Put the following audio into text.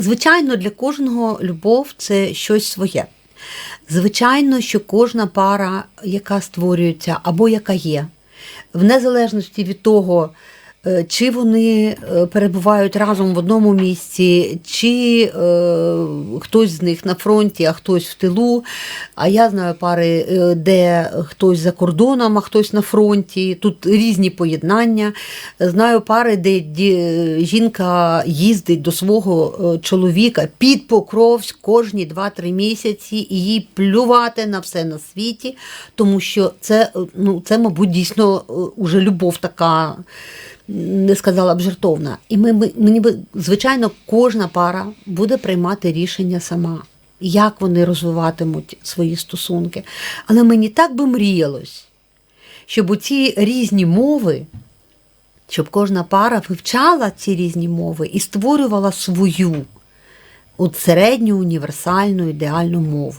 Звичайно, для кожного любов це щось своє. Звичайно, що кожна пара, яка створюється або яка є, в незалежності від того, чи вони е, перебувають разом в одному місці, чи е, хтось з них на фронті, а хтось в тилу. А я знаю пари, е, де хтось за кордоном, а хтось на фронті. Тут різні поєднання. Знаю пари, де жінка їздить до свого е, чоловіка під Покровськ кожні 2-3 місяці і їй плювати на все на світі, тому що це, е, ну, це мабуть, дійсно е, уже любов така. Не сказала б жертовна. І ми, ми, мені би, звичайно, кожна пара буде приймати рішення сама, як вони розвиватимуть свої стосунки. Але мені так би мріялось, щоб у ці різні мови, щоб кожна пара вивчала ці різні мови і створювала свою от середню універсальну ідеальну мову.